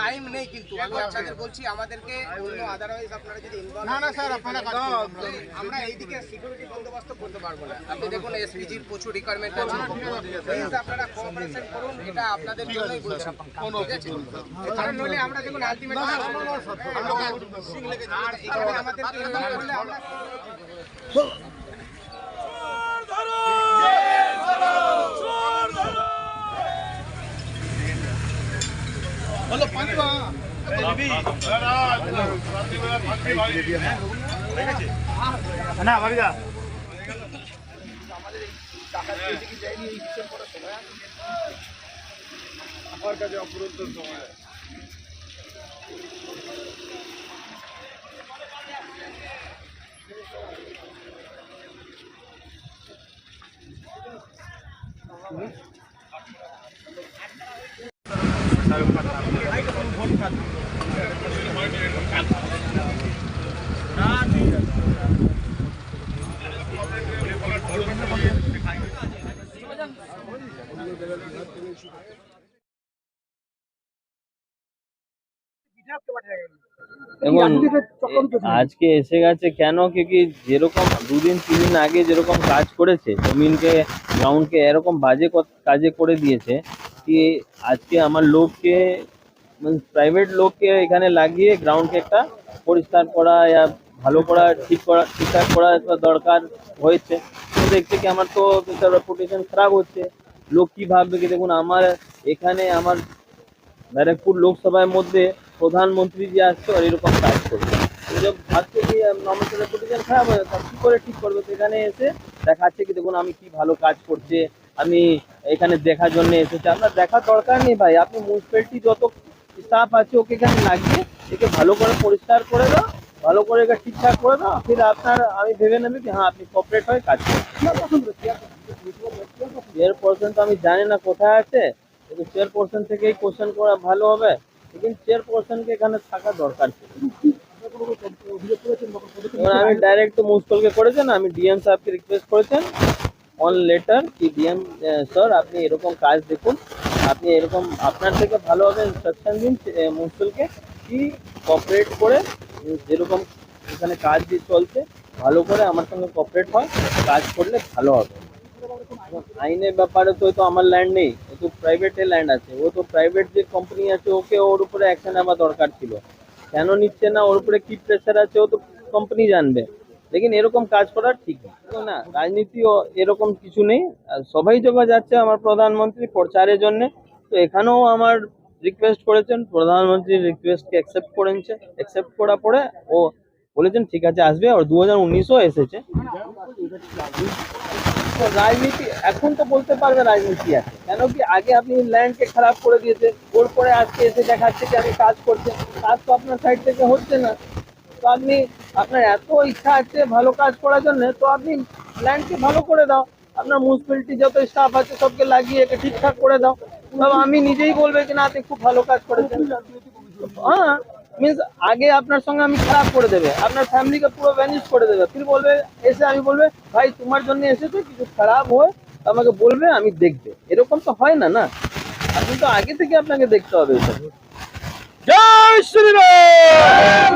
Time নেই কিন্তু। বলছি আমাদেরকে অন্য আদারওয়াইজ আপনারা যদি না না স্যার আপনারা আমরা এইদিকে সিকিউরিটি বন্দোবস্ত করতে পারব না। আপনি দেখুন এসপিজির প্রচুর রিকোয়ারমেন্ট আছে। প্লিজ আপনারা কোঅপারেশন করুন এটা আপনাদের জন্যই বলছি। ঠিক আছে? কারণ নইলে আমরা দেখুন আলটিমেট আর এখানে আমাদেরকে involve করলে আমরা আজকে এসে গেছে কেন? কি যেরকম দুদিন তিন দিন আগে যেরকম কাজ করেছে জমিনকে গ্রাউন্ডকে এরকম বাজে কাজে করে দিয়েছে কি আজকে আমার লোককে প্রাইভেট লোককে এখানে লাগিয়ে গ্রাউন্ডকে একটা পরিষ্কার করা ভালো করা ঠিক করা ঠিকঠাক করা দরকার হয়েছে। দেখছে কি আমার তো রেপুটেশন খারাপ হচ্ছে। লোক কি ভাববে কি দেখুন, আমার এখানে আমার ব্যারাকপুর লোকসভার মধ্যে প্রধানমন্ত্রী যে আসছে আর এরকম কাজ করবে। যে ভাবছে কি আমার তো রেপুটেশন খারাপ হয়ে যাচ্ছে, কী করে ঠিক করবে? সেখানে এসে দেখাচ্ছে কি দেখুন, আমি কি ভালো কাজ করছে, আমি এখানে দেখার জন্য এসেছি। আপনার দেখার দরকার নেই ভাই, আপনি মিউনিসিপ্যালিটি যত স্টাফ আছে, ওকে এখানে লাগিয়ে একে ভালো করে পরিষ্কার করে দাও ভালো করে এটা ঠিকঠাক করে দাও ফির আপনার আমি ভেবে নেবে কি হ্যাঁ আপনি কপারেট হয়ে কাজ করছেন। চেয়ারপারসন তো আমি জানি না কোথায় আছে, কিন্তু চেয়ারপারসন থেকেই কোশ্চেন করা ভালো হবে। কিন্তু চেয়ারপারসনকে এখানে থাকা দরকার ছিল। আমি ডাইরেক্ট তো মুস্কলকে করেছেন, আমি ডিএম সাহেবকে রিকোয়েস্ট করেছেন অন লেটার কি ডিএম স্যার আপনি এরকম কাজ দেখুন, আপনি এরকম আপনার থেকে ভালোভাবে ইনস্ট্রাকশন দিন মুস্কলকে কি কপারেট করে যেরকম এখানে কাজ চলছে, ভালো করে আমার সঙ্গে কপারেট হয়, কাজ করলে ভালো হবে। আইনের ব্যাপারে তো আমার ল্যান্ড নেই, ও তো প্রাইভেটের ল্যান্ড আছে। ও তো প্রাইভেট যে কোম্পানি আছে, ওকে ওর উপরে অ্যাকশন নেওয়া দরকার ছিল। কেন নিচ্ছে না? ওর উপরে কি প্রেশার আছে? ও তো কোম্পানি জানবে। লেকিন এরকম কাজ করা ঠিক না, রাজনীতি ও এরকম কিছু নেই। সবাই যখন যাচ্ছে, আমার প্রধানমন্ত্রী প্রচারের জন্য, তো এখানেও আমার রিকোয়েস্ট করেছেন প্রধানমন্ত্রীর রিকোয়েস্টকে অ্যাকসেপ্ট করেছে অ্যাকসেপ্ট করার পরে ও বলেছেন, ঠিক আছে, আসবে। আর দু হাজার উনিশও এসেছে। রাজনীতি, এখন তো বলতে পারবে রাজনীতি আছে কেন কি আগে আপনি ল্যান্ডকে খারাপ করে দিয়েছে, ওর পরে আজকে এসে দেখাচ্ছে যে আমি কাজ করছি কাজ তো আপনার সাইড থেকে হচ্ছে না। তো আপনি, আপনার এত ইচ্ছা আছে ভালো কাজ করার জন্য, তো আপনি ল্যান্ডকে ভালো করে দাও। আপনার মিউনিসিপ্যালিটি যত স্টাফ আছে সবকে লাগিয়ে একে ঠিকঠাক করে দাও। তবে আমি নিজেই বলবে কি না খুব ভালো কাজ করেছেন। হ্যাঁ মিন্স আগে আপনার সঙ্গে আমি খারাপ করে দেবে। আপনার ফ্যামিলিকে পুরো ভ্যানিশ করে দেবে। ফির বলবে, এসে আমি বলবে, ভাই, তোমার জন্য এসেছে, কিছু খারাপ হয়, আমাকে বলবে, আমি দেখবে। এরকম তো হয় না না? আপনি তো আগে থেকে আপনাকে দেখতে হবে এটা জয় শ্রীরাম!